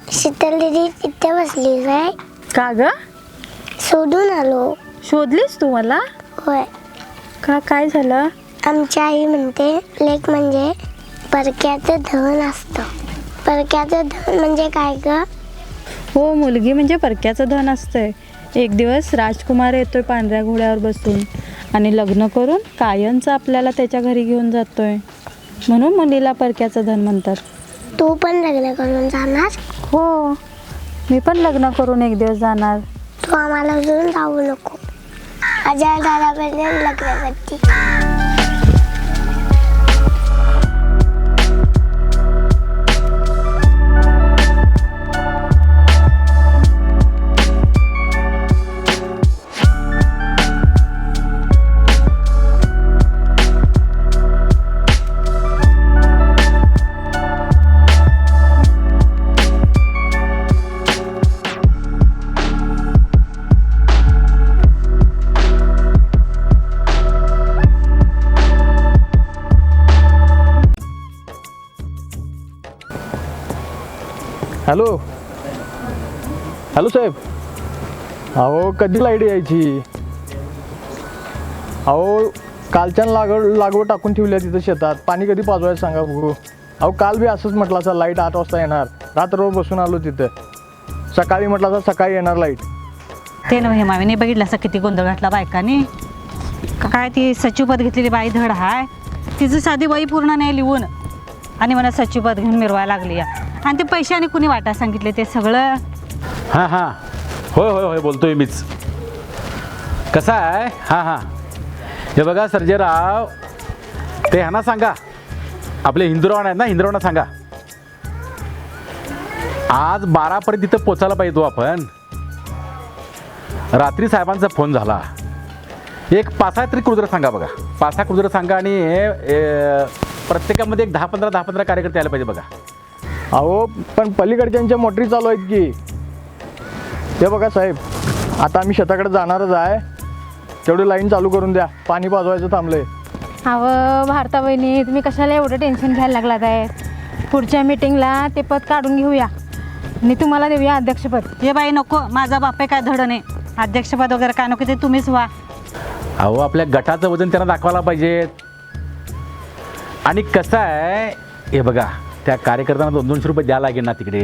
शीतल दिदी तिथे बसली काय का ग? सोडून आलो. शोधलीस तू मला? होय. का काय झालं? आमची आई म्हणते लेक म्हणजे परक्याचं धन असतं. परक्याचं धन म्हणजे काय ग? हो मुलगी म्हणजे परक्याचं धन असतंय. एक दिवस राजकुमार येतोय पांढऱ्या घोड्यावर बसून आणि लग्न करून कायमचं आपल्याला त्याच्या घरी घेऊन जातोय. म्हणून मुलीला परक्याचं धन म्हणतात. तू पण लग्न करून जाणार? हो मी पण लग्न करून एक दिवस जाणार. तू आम्हाला घेऊन जाऊ नको. अजय दादापर्यंत लग्न करते. हॅलो. हॅलो साहेब. अहो कधी लाइट यायची. अहो कालच्यान लागव लागवड टाकून ठेवली आहे तिथं शेतात. पाणी कधी पाजवायचं सांगा बघू. अहो काल बी असंच म्हटलं असं लाइट आठ वाजता येणार. रात्रभर बसून आलो तिथं. सकाळी म्हटलं असं सकाळी येणार लाइट. ते नव्हे मामीने बघितलं असं किती गोंधळ घातला बायकाने? काय ती सचिवपद घेतलेली बाई धड हाय. तिचं साधी बाई पूर्ण नाही लिहून. आणि मला सचिवपद घेऊन मिरवायला लागली या. आणि ते पैसे आणि कुणी वाटा सांगितले ते सगळं? हां हां. होय होय होय बोलतोय मीच. कसं आहे? हां हां. हे बघा सर्जेराव. ते ह्यांना सांगा. आपले हिंदुरावण आहेत ना हिंदुरावणा सांगा. आज बारापर्यंत तिथं पोचायला पाहिजे आपण. रात्री साहेबांचा फोन झाला. एक पासा तरी क्रुजर सांगा बघा. पाच क्रुजर सांगा आणि प्रत्येकामध्ये एक दहा पंधरा दहा पंधरा कार्यकर्ते आले पाहिजे बघा. अहो पण पलीकडच्यांच्या मोटरी चालू आहेत की. ते बघा साहेब आता आम्ही शेताकडे जाणारच आहे. तेवढी लाईन चालू करून द्या. पाणी पाजवायचं थांबलंय. अहो भारता बहिणी तुम्ही कशाला एवढं टेन्शन घ्यायला लागलात आहे? पुढच्या मीटिंगला ते पद काढून घेऊया. आणि तुम्हाला देऊया अध्यक्षपद. हे बाई नको माझा बापे काय धड नाही अध्यक्षपद वगैरे काय नको ते तुम्हीच व्हा. अहो आपल्या गटाचं वजन त्यांना दाखवायला पाहिजे. आणि कसं आहे हे बघा त्या कार्यकर्त्यांना दोन दोनशे रुपये द्यायला लागेल ना तिकडे.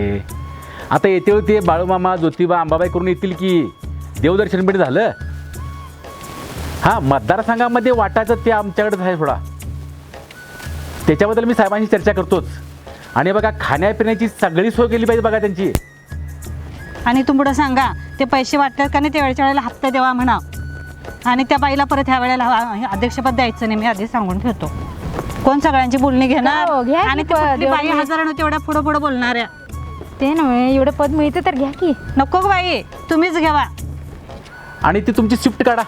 आता येते होते बाळूमामा ज्योतिबा अंबाबाई करून येतील की. देवदर्शन भेट झालं. हां मतदारसंघामध्ये वाटायचं ते आमच्याकडेच आहे थोडा त्याच्याबद्दल मी साहेबांशी चर्चा करतोच. आणि बघा खाण्यापिण्याची सगळी सोय केली पाहिजे बघा त्यांची. आणि तुमकडं सांगा ते पैसे वाटतात का नाही त्यावेळच्या वेळेला हप्ता द्यावा म्हणा. आणि त्या बाईला परत ह्या वेळेला अध्यक्षपद द्यायचं नाही मी आधी सांगून ठेवतो. कोण सगळ्यांची बोलणी घेणार? हो, घ्या की आणि ती पद, कुठली बाई एवढी. हजारानं तेवढ्या पुढं पुढं बोलणाऱ्या ते नव्हे एवढं पद मिळतं तर घ्या की. नको गं बाई तुम्हीच घ्यावा. आणि ती तुमची शिफ्ट काढा.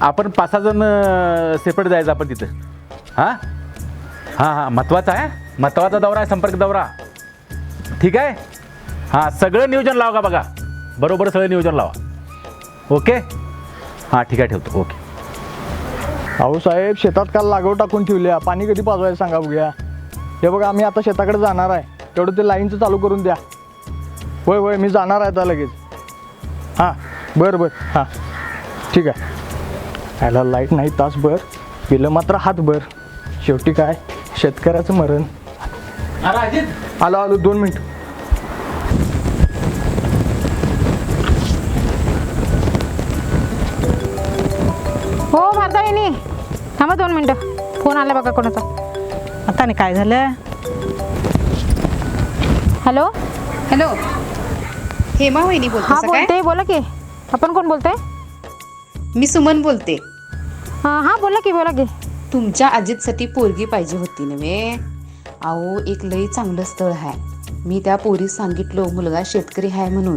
आपण पाच सहा जण सेपरेट जायचं आपण तिथं. हां? हां हां महत्त्वाचा आहे. महत्त्वाचा दौरा आहे संपर्क दौरा. ठीक आहे? हां सगळं नियोजन लावा का बघा. बरोबर सगळं नियोजन लावा. ओके? हां ठीक आहे ठेवतो. ओके. अहो साहेब शेतात काल लागवड टाकून ठेवल्या पाणी कधी पाजवायचं सांगा बघूया. हे बघा आम्ही आता शेताकडे जाणार आहे. तेवढं ते लाईनचं चालू करून द्या. होय होय मी जाणार आहे आता लगेच. हां बरं बरं. हां ठीक आहे. ह्याला लाइट नाही तासभर. पिलं मात्र हातभर. शेवटी काय? शेतकऱ्याचं मरण. आलो आलो दोन मिनिट. हो भारता बहिणी थांबा दोन मिनटं. फोन आला बघा कोणाचा. आता नाही काय झालं? हॅलो? हॅलो. हेमा वहिनी हा बोलते. बोला की. आपण कोण बोलतोय? मी सुमन बोलते. हां हां बोला की बोला की. तुमच्या अजितसाठी पोरगी पाहिजे होती नव्हे? अहो एक लई चांगलं स्थळ आहे मी त्या पोरीस सांगितलो मुलगा शेतकरी आहे म्हणून.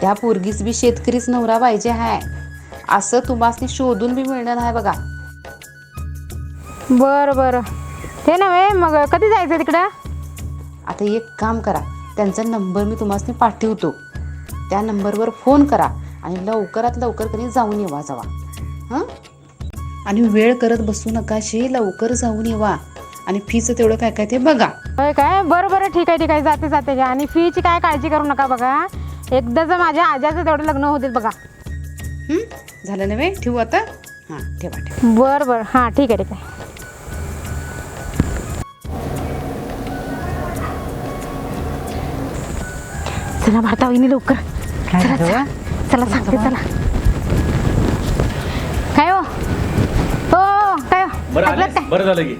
त्या पोरगीस बी शेतकरीच नवरा पाहिजे आहे असं तुम्हाला शोधून बी मिळणार आहे बघा. बरं बरं. ते नव्हे मग कधी जायचं तिकडं? आता एक काम करा. त्यांचा नंबर मी तुम्हाला पाठवतो. त्या नंबरवर फोन करा आणि लवकरात लवकर कधी जाऊन येवा जावा. हां? आणि वेळ करत बसू नका शे लवकर जाऊन येवा. आणि फीचं तेवढं काय काय ते बघा. होय काय? बरं बरं. ठीक आहे ठीक आहे. जाते जाते. घ्या आणि फीची काय काळजी करू नका बघा. एकदाच माझ्या आजाचं तेवढं लग्न होतील बघा. हं? झालं नव्हे? ठेवू आता? हां. ठेवा ठेवा. बरं बरं. हां ठीक आहे ठीक आहे. चला भारता वहिनी लवकर. चला चला. चला सांगते चला. काय हो? हो हो, काय हो? बरं ऐकलं आलीस? काय? बरं झालं की.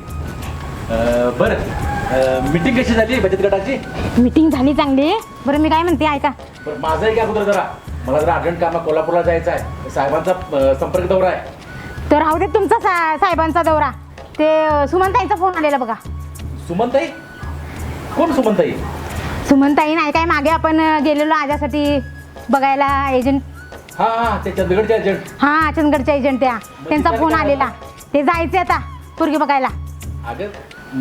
अं, बरं. मीटिंग कशी झाली बचत गटाची? मीटिंग झाली चांगली. बरं मी काय म्हणते ऐका. बरं माझं एक अगोदर जरा? मला जरा अर्जंट कामा कोल्हापूरला जायचं आहे साहेबांचा संपर्क दौरा आहे. तर राहू दे तुमचा सा साहेबांचा दौरा. ते अं, सुमनताईंचा फोन आलेला बघा. सुमनताई? कोण सुमनताई? सुमनताई नाही काय मागे आपण अं, गेलेलो आजासाठी बघायला एजंट हा हा ते चंदगडचे एजंट हा चंदगडच्या एजंट त्या. त्यांचा फोन आलेला. ते जायचे आता पोरगी बघायला. अगं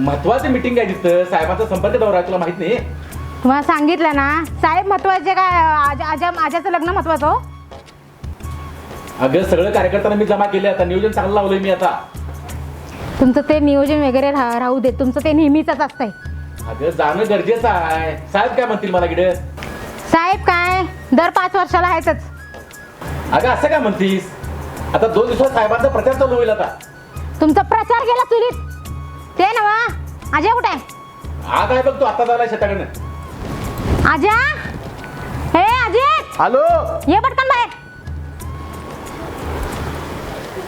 महत्वाची मीटिंग आहे तिथं. साहेबांचा संपर्क दौरा आहे तुला माहीत नाही? तुम्हाला सांगितलं ना साहेब महत्त्वाचे काय आजा आजा आजाचं लग्न महत्वाचं हो. अगं सगळं कार्यकर्त्यांना मी जमा केले आता नियोजन चांगलं लावलंय मी आता. तुमचं ते नियोजन वगैरे रा- राहू दे तुमचं ते नेहमीच असतंय. अगं जाणं गरजेचं आहे. साहेब काय म्हणतील मला इकडे? साहेब काय दर पाच वर्षाला आहेतच. अगं असं काय म्हणतीस? आता दोन दिवसात साहेबांचा प्रचार चालू होईल आता. तुमचा प्रचार गेला चुलीत. ते ना अजय कुठे? आहे आज आहे बघ तू आता झालाय शेताकडनं. आजा? हे अजय हॅलो? ये पटकन बाहेर.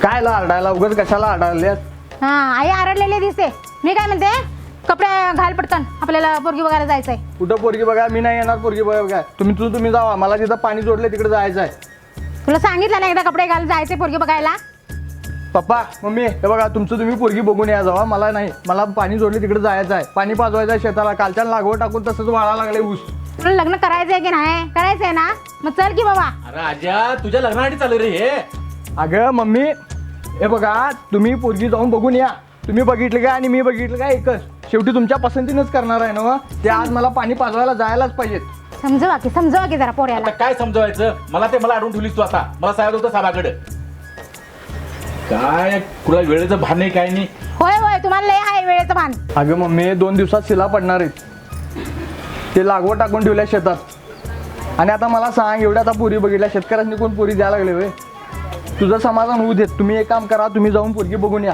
काय ला आरडायला? उगाच कशाला आरडायल्यास हा आई आरडलेली दिसते. मी काय म्हणते? कपडे घाल पटकन. आपल्याला पोरगी बघायला जायचंय. कुठं पोरगी बघा? मी नाही येणार पोरगी बघा काय तुम्ही तू तुम्ही जावा. मला तिथं पाणी जोडले तिकडे जायचं आहे तुला सांगितलं ना एकदा कपडे घाल जायचंय पोरगी बघायला. पप्पा मम्मी हे बघा तुमचं तुम्ही पोरगी बघून या जावा. मला नाही. मला पाणी जोडले तिकडे जायचं आहे पाणी पाजवायचं आहे शेताला. कालच्या लागवड टाकून तसंच वाळा लागले ऊस. तुला लग्न करायचंय की नाही? करायचंय ना? मग चल की बाबा. अरे आज्या तुझ्या लग्नासाठी चालू रे हे. अगं मम्मी हे बघा तुम्ही पोरगी जाऊन बघून या. तुम्ही बघितलं का आणि मी बघितलं का एकच. शेवटी तुमच्या पसंतीनंच करणार आहे ना हो? ते आज मला पाणी पाजवायला जायलाच पाहिजेत. समजवा की समजवा की जरा पोऱ्याला. आता काय समजवायचं? मला ते मला अडवून ठेवलीस तू आता. मला साहेब होतं साहेबाकडे. काय? तुला वेळेचं भान नाही काय नाही? होय होय तुम्हाला लय आहे वेळेचं भान. अगं मम्मी दोन दिवसात शिला पडणार आहेत. ते लागवड टाकून ठेवल्या शेतात. आणि आता मला सांग एवढ्या आता पुरी बघितल्या शेतकऱ्यांनी कोण पुरी द्यायला लागले वे तुझं समाधान होऊ देत. तुम्ही एक काम करा तुम्ही जाऊन पोरगी बघून या.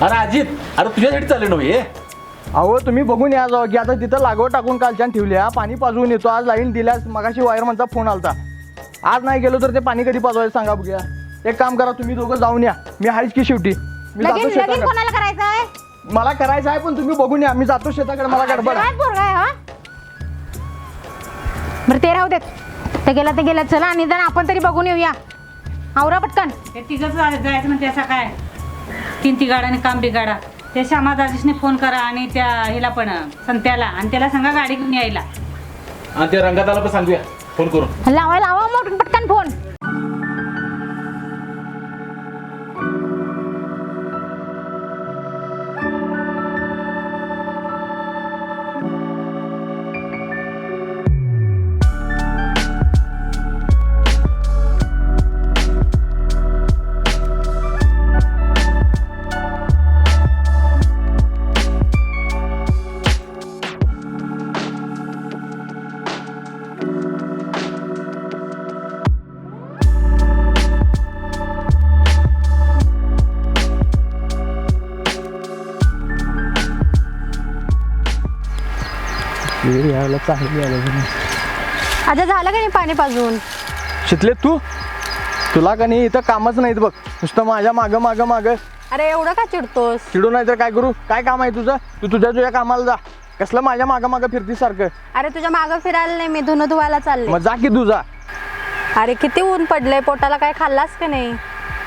अरे अजित अरे तुझ्यासाठी चालले नव्हे? हे अहो तुम्ही बघून या जावं की आता तिथं लागवड टाकून कालच्यान ठेवल्या पाणी पाजवून येतो. आज लाईन दिल्यास मगाशी वायरमनचा फोन आलता. आज नाही गेलो तर ते पाणी कधी पाजवायचं सांगा बघूया. एक काम करा तुम्ही दोघं जाऊन या. मी आहेच की शेवटी. मी जातो लगीन लगीन शेताकडे. कोणाला करायचंय? मला करायचं आहे पण तुम्ही बघून या. मी जातो शेताकडे मला गडबड आहे. काय पोरगा आहे हा? बरं ते राहू देत. ते गेला ते गेला. चला आणि आपण तरी बघून येऊया. आवरा पटकन. ते तिघंच जायचं म्हणते असं काय? तीन तिगाडा आणि काम बिगाडा त्या श्यामा दाजीशने फोन करा आणि त्या हिला पण संत्याला. आणि त्याला सांगा गाडी घेऊन यायला. आणि त्या रंगाताला पण सांगूया. फोन करून. लावा लावा मग पटकन फोन. चांगली आलं आता झालं का नाही पाणी पाजून? शितले तू? तुला का नाही? इथं कामच नाहीत बघ. नुसतं माझ्या मागं मागं मागं. अरे एवढं का चिडतोस? चिडू नाही तर काय करू? काय काम आहे तुझं? तू तुझ्या तुझ्या कामाला जा. कसलं माझ्या मागं मागं फिरती सारखं? अरे तुझ्या मागं फिरायला नाही मी धुणं धुवायला चालले. मग जा की तू जा. अरे किती ऊन पडलंय पोटाला काय खाल्लास का नाही?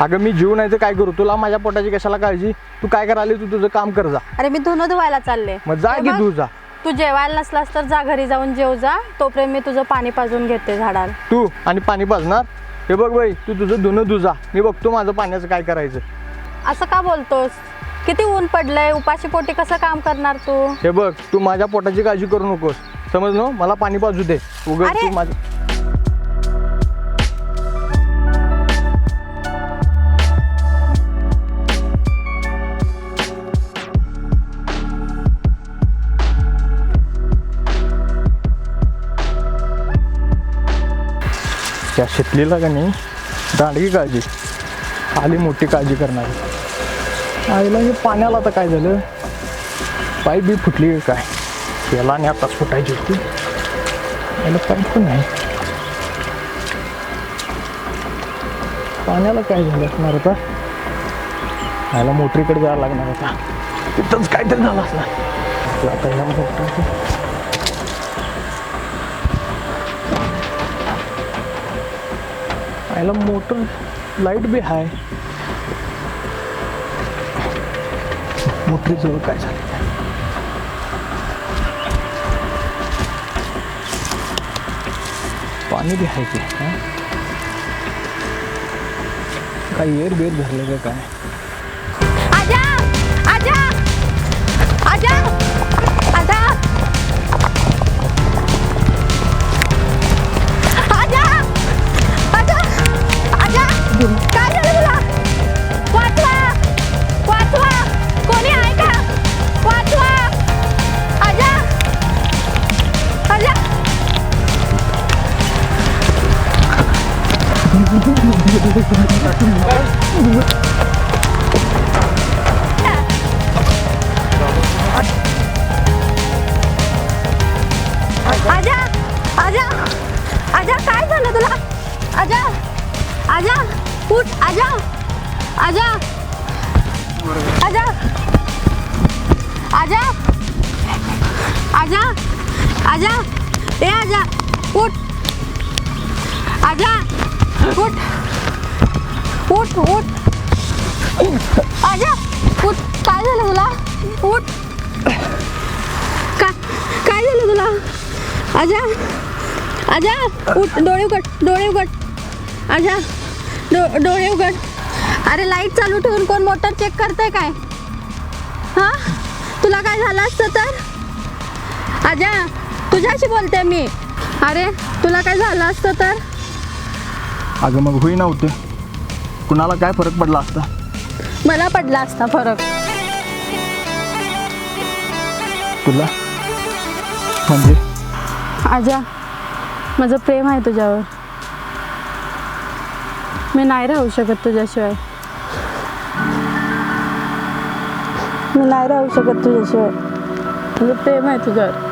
अगं मी जीव नाही तर काय करू? तुला माझ्या पोटाची कशाला काळजी? तू काय करायला तू तुझं काम कर जा. अरे मी धुणं धुवायला चालले. मग जा हे की बघ, तू जा. तू जेवायला नसलास तर जा घरी जाऊन जेव जा. तोपर्यंत मी तुझं पाणी पाजून घेते झाडाला. तू आणि पाणी पाजणार? हे बघ बाई तू तुझं धुणं तुझा मी बघतो माझं पाण्याचं काय करायचं. असं का बोलतोस? किती ऊन पडलंय उपाशी पोटी कसं काम करणार तू? हे बघ तू माझ्या पोटाची काळजी करू नकोस. समज ना मला पाणी पाजू दे. उगं अरे! तू माझं त्या शिकलेला का नाही? दांडगी काळजी. आली मोठी काळजी करणारी. आईला हे पाण्याला तर काय झालं? पाईप बी फुटली काय? याला आणि आताच फुटायची होती. याला पाईप पण नाही. पाण्याला काय झालं असणार आता? याला मोटरीकडे जायला लागणार होता तिथंच काहीतरी झालं असणार. आता याला मोटर याला मोटर लाइट बी आहे मोटरीजवळ काय झालं? पाणी बी आहे की काय एअर बेर धरलं का काय? आजा उठ डोळे उघड डोळे उघड. आजा डो डोळे उघड. अरे लाइट चालू ठेवून कोण मोटर चेक करतंय काय? हां? तुला काय झालं असतं तर? आजा तुझ्याशी बोलते मी. अरे तुला काय झालं असतं तर? अगं मग होई नव्हते कुणाला काय फरक पडला असता? मला पडला असता फरक. तुला? म्हणजे? आजा माझं प्रेम आहे तुझ्यावर. मी नाही राहू शकत तुझ्याशिवाय. मी नाही राहू शकत तुझ्याशिवाय. माझं प्रेम आहे तुझ्यावर.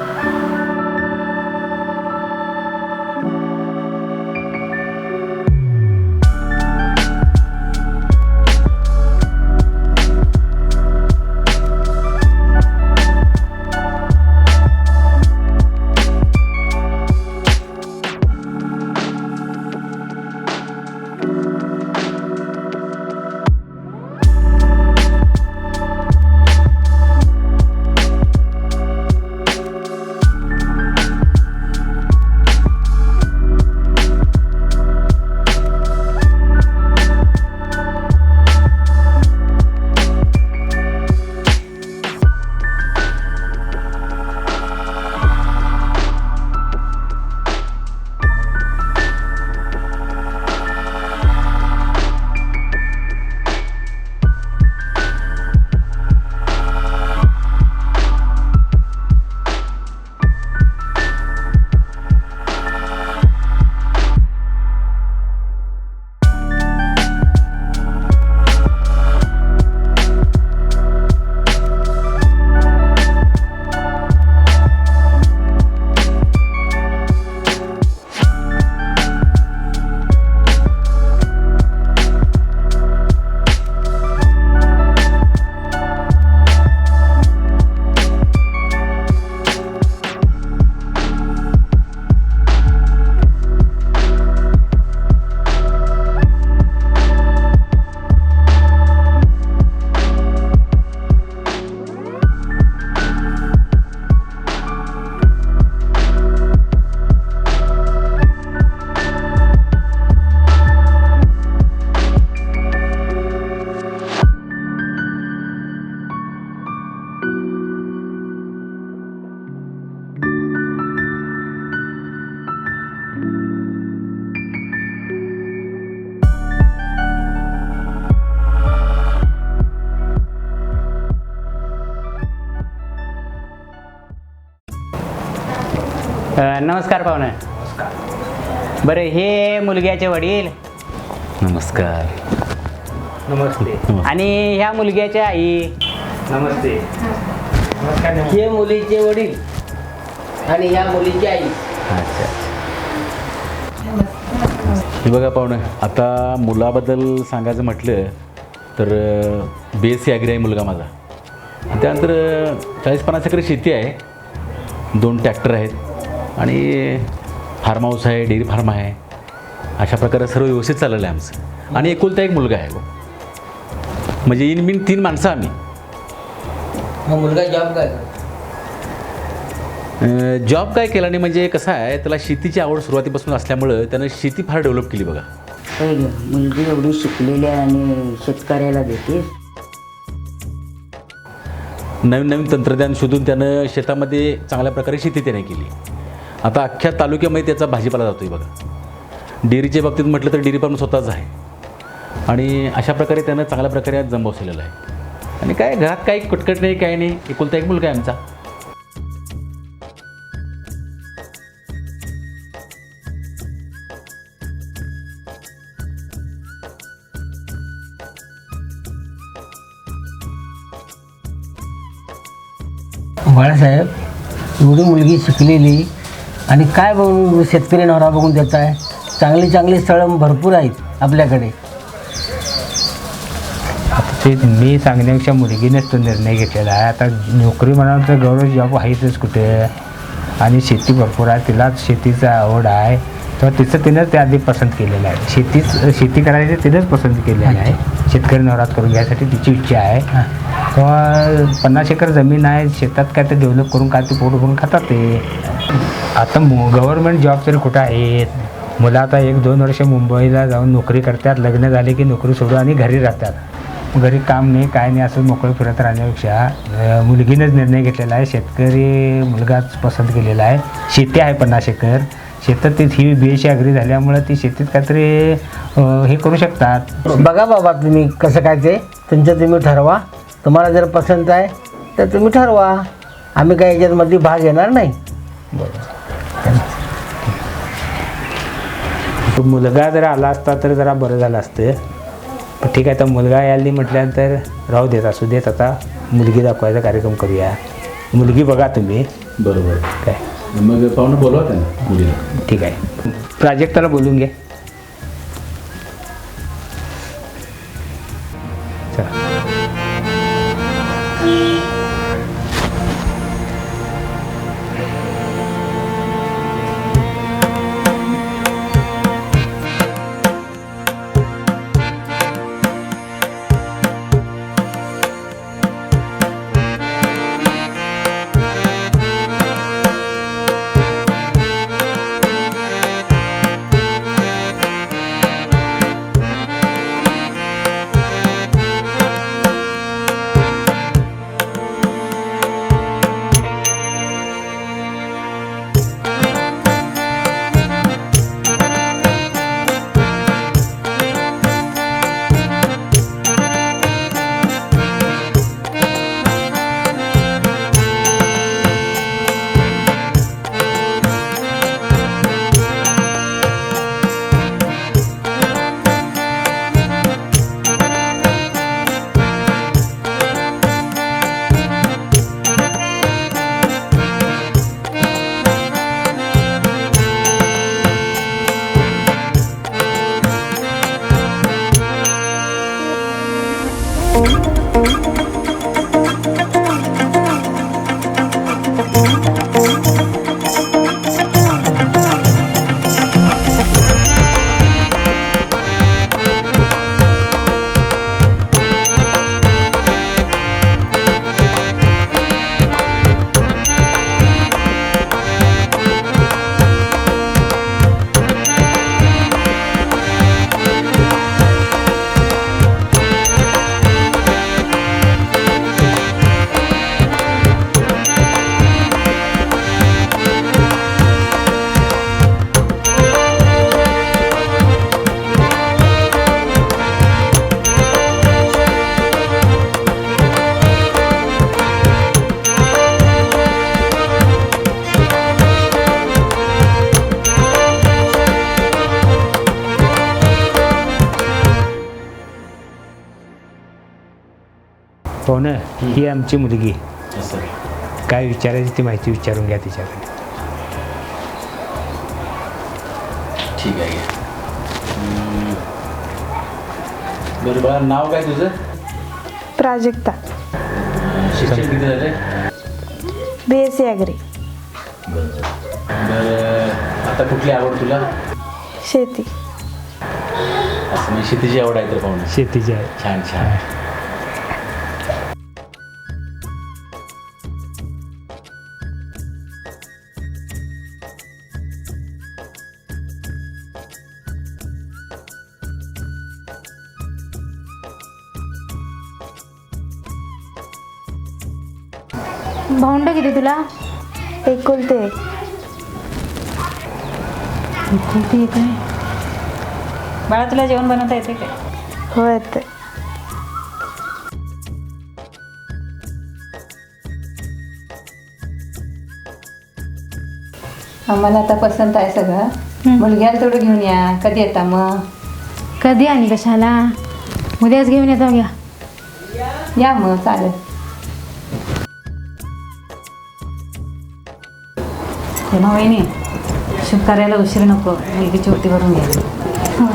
नमस्कार पाहुणे. बरं हे मुलग्याचे वडील. नमस्कार. नमस्ते. आणि ह्या मुलग्याच्या आई. नमस्ते. हे मुलीचे वडील आणि ह्या मुलीची आई. अच्छा हे बघा पाहुणे आता मुलाबद्दल सांगायचं म्हटलं तर बी एस सी ॲग्री आहे मुलगा माझा. त्यानंतर चाळीस पन्नास एकर शेती आहे. दोन ट्रॅक्टर आहेत. आणि फार्म हाऊस आहे डेअरी फार्म आहे अशा प्रकारे सर्व व्यवस्थित चाललेलं आहे आमचं. आणि एकुलता एक मुलगा आहे म्हणजे इन बिन तीन माणसं आम्ही. मुलगा जॉब काय जॉब काय केला नाही म्हणजे कसं आहे त्याला शेतीची आवड सुरुवातीपासून असल्यामुळं त्यानं शेती फार डेव्हलप केली बघा. मुलगी एवढी शिकलेली आहे आणि शेतकऱ्याला देते. नवीन नवीन तंत्रज्ञान शोधून त्यानं शेतामध्ये चांगल्या प्रकारे शेती त्याने केली. आता अख्ख्या तालुक्यामध्ये त्याचा भाजीपाला जातो आहे बघा. डेअरीच्या बाबतीत म्हटलं तर डेअरी पण स्वतःच आहे. आणि अशा प्रकारे त्यानं चांगल्या प्रकारे आज जम आहे. आणि काय घरात काही कटकट नाही काय नाही. एकुलता एक मुलगा आहे आमचा. बाळासाहेब एवढी मुलगी शिकलेली आणि काय बघून शेतकरी नवरा बघून देत आहे. चांगली चांगली स्थळं भरपूर आहेत आपल्याकडे. ते मी सांगण्यापेक्षा मुलगीनेच तो निर्णय घेतलेला आहे. आता नोकरी म्हणाल तर गौरव जॉब आहेतच कुठे? आणि शेती भरपूर आहे. तिलाच शेतीचा आवड आहे. तर तिचं तिनंच ते आधी पसंत केलेलं आहे. शेतीच शेती करायची तिनंच पसंत केलेलं आहे. शेतकरी नवरात करून घ्यायसाठी तिची इच्छा आहे. तेव्हा पन्नास एकर जमीन आहे. शेतात काय ते डेव्हलप करून काय ते पोट भरून खातात ते. आता गव्हर्नमेंट जॉब तरी कुठं आहेत? मुलं आता एक दोन वर्ष मुंबईला जाऊन नोकरी करतात. लग्न झाले की नोकरी सोडून आणि घरी राहतात. घरी काम नाही काय नाही असं मोकळं फिरत राहण्यापेक्षा मुलगीनंच मुलगीनेच निर्णय घेतलेला आहे. शेतकरी मुलगाच पसंत केलेला आहे. शेती आहे पन्नास एकर. शेतात ती ही बी एस अग्री झाल्यामुळं ती शेतीत काहीतरी हे करू शकतात. बघा बाबा तुम्ही कसं काय ते. तुमचं तुम्ही ठरवा. तुम्हाला जर पसंत आहे तर तुम्ही ठरवा. आम्ही काही याच्यामध्ये भाग घेणार नाही. तो मुलगा जर आला असता तर जरा बरं झालं असतं. पण ठीक आहे आता मुलगा यायला म्हटल्यानंतर राहू देत असू देत आता मुलगी दाखवायचा कार्यक्रम करूया. मुलगी बघा तुम्ही. बरोबर. काय? मग पाहुणं बोलवा त्यांना ठीक आहे. प्राजक्ताला बोलून घे हो ना ही आमची मुलगी. काय विचारायची ती माहिती विचारून घ्या तिच्याकडे. ठीक आहे. हम्म. बरं बाळा नाव काय तुझं? प्राजक्ता. शिक्षण किती बी एस सी ॲग्री बरं आता कुठली आवड तुला? शेती. असं म्हणजे शेतीची आवड आहे तर पाहुणे शेतीची आहे. छान छान. बाळा तुला जेवण बनवता येते काय? हो येते आम्हाला आता पसंत आहे सगळं. मुलग्याला तेवढं घेऊन या. कधी येता मग? कधी आणि कशाला? उद्याच घेऊन येतो घ्या. या मग चालेल. हेमा वहिनी शुभ कार्याला उशीर नको मुलगीची ओटी भरून घ्या. हो,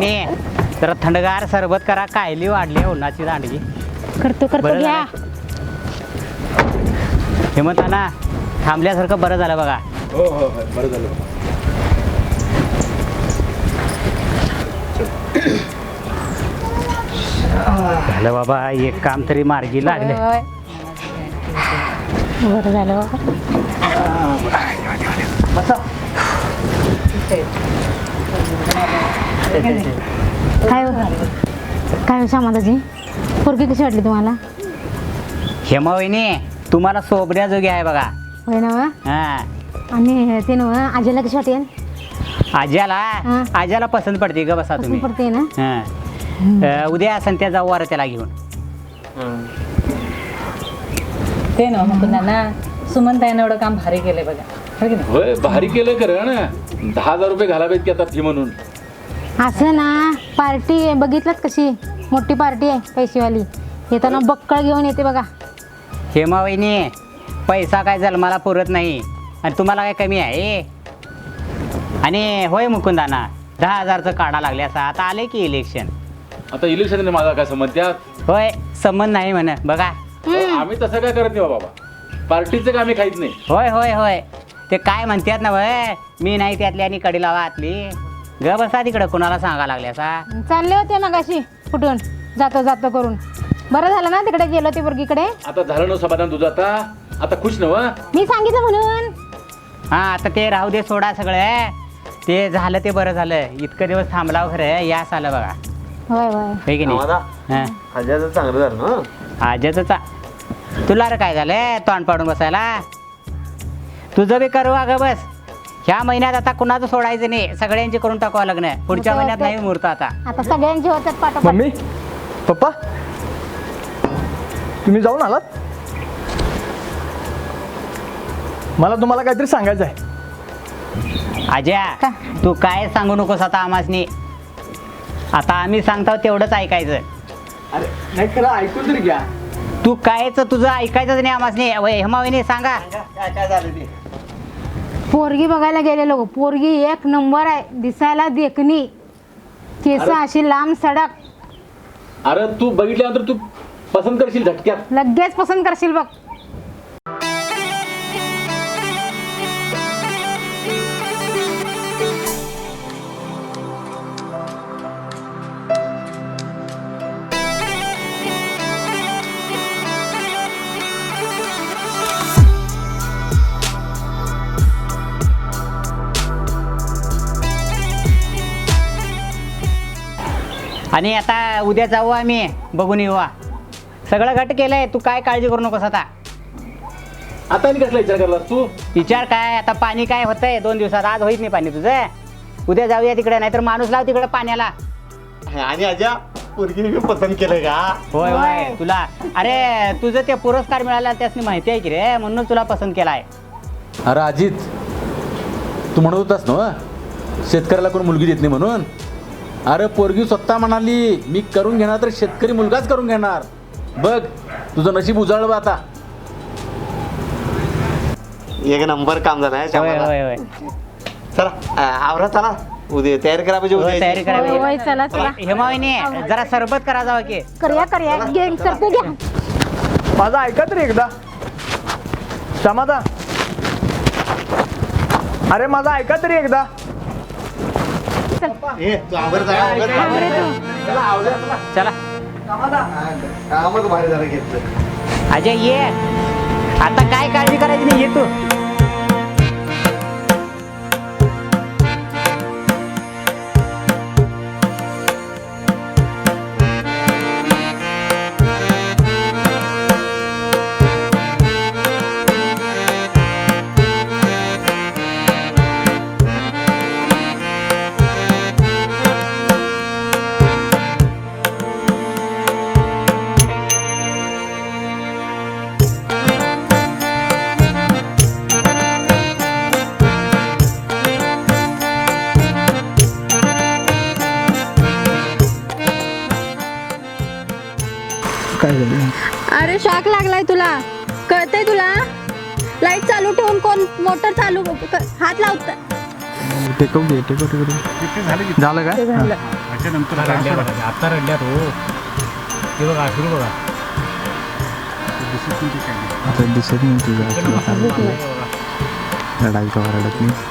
वहिनी जरा थंडगार सरबत करा कायली वाढली उन्हाची दांडगी. करतो करतो बरं घ्या. हेमंत ना थांबल्यासारखं बरं झालं बघा. हो हो हो बरं झालं. झालं बाबा एक काम तरी मार्गी लागले होय. बरं झालं बाबा. काय हो? काय हो सामादाजी पोरगी कशी वाटली तुम्हाला? हेमा वहिनी तुम्हाला सोबऱ्या जोगी आहे बघा. होय ना वा? हा. आणि ते ना आजीला कशी वाटेल? आज्याला हा. आज्याला पसंत पडते ग बसा पसंत तुम्ही. पडते ना? हा. अं, उद्या संत्या जाऊ वारं त्याला घेऊन ते ना मुकुंदाना सुमनताईनं एवढं काम भारी केलंय बघा. हो की नाही? होय भारी केलं खरं ना. दहा हजार रुपये घालावेत की आता फी म्हणून. असं ना पार्टी बघितलं कशी? मोठी पार्टी आहे पैसेवाली. येताना बक्कळ घेऊन येते बघा. हेमा वहिनी पैसा काय जन्माला पुरत नाही. आणि तुम्हाला काय कमी आहे? आणि होय मुकुंदाना दहा हजारचं काढा लागले असं. आता आले की इलेक्शन आता इलेक्शन माझा काय संबंध? त्यात होय संबंध नाही म्हण बघा. आम्ही तसं काय करत नाही बाबा. पार्टीचं काय आम्ही खाईत नाही. होय होय होय. ते काय म्हणतात ना वय मी नाही त्यातली आणि कडी लावा आतली. ग बसा तिकडं कुणाला सांगा लागले असा चालले होते मगाशी कुठून? जातो जातो करून. बरं झालं ना तिकडे गेलो ते पोरगीकडे? आता झालं ना समाधान तुझं आता? आता खुश नव मी सांगितलं म्हणून. हा आता ते राहू दे सोडा सगळं. ते झालं ते बरं झालं. इतकं दिवस थांबलाव खरं यास आलं बघा. होय होय. होय की नाही? हा. आज्याचं चांगलं झालं ना? आजच तुला रे काय झालंय? तोंड पाडून बसायला? तुझं बी करू अगं बस. ह्या महिन्यात आता कुणाचं सोडायचं नाही? सगळ्यांचे करून टाकावं लग्न पुढच्या महिन्यात. नाही मुहूर्त आता. आता सगळ्यांची होतात पाठोपाठ. मम्मी पप्पा तुम्ही जाऊन आलात? मला तुम्हाला काहीतरी सांगायचं आहे. आज्या का? तू काय सांगू नकोस आता आमासनी? आता आम्ही सांगतो तेवढंच ऐकायचं. अरे नाही खरं ऐकून तरी घ्या. तू कायच तुझं ऐकायचंच नाही आमासनी? वय हेमाविनी सांगा काय काय झालं ते? पोरगी बघायला गेलेलो पोरगी एक नंबर आहे. दिसायला देखणी. केस अशी लांब सडक. अरे तू बघितल्यानंतर तू पसंत करशील झटक्यात. लगेच पसंत करशील बघ. आणि आता उद्या जाऊ आम्ही. बघून येऊ. सगळं घट केलंय. तू काय काळजी करू नकोस आता. आता आणि कसला विचार करलास तू? विचार काय? आता पाणी काय होतंय? दोन दिवसात. आज होईत नाही पाणी तुझं. उद्या जाऊया तिकडे नाहीतर माणूस लाव तिकडे पाण्याला. आणि आजा पोरगीने मी पसंत केलं का? होय होय. तुला अरे तुझं ते पुरस्कार मिळाला त्यासनी माहिती आहे की रे. म्हणून तुला पसंत केलाय. अरे अजित. तू म्हणत होतास ना शेतकऱ्याला कोण मुलगी देत नाही म्हणून? अरे पोरगी स्वतः म्हणाली मी करून घेणार तर शेतकरी मुलगाच करून घेणार. बघ तुझं नशीब उजळलं बा आता. एक नंबर काम झालं आहे होय श्यामाला. होय होय चला आवरा चला. उद्या तयारी करा पाहिजे होय, उद्या तयारी होय, होय, करावी चला. चला हेमाविनी जरा सरबत करा जावं की. करूया करूया. गेम करते घ्या. माझं ऐका तरी एकदा. समाधा अरे माझं ऐका तरी एकदा. ए, तू आवर जा, आवर. जा. चला कामच भारी झालं घेतलं. अजय ये. आता काय काळजी करायची नाही ये तू. चालू क- हात लावत. टेकव घे टेकव टेकव झालं रडल्या बघा. आता रडल्यात हो ते बघा अश्रू बघा आता दिसत नाही तुझं रडायचं रडत नाही.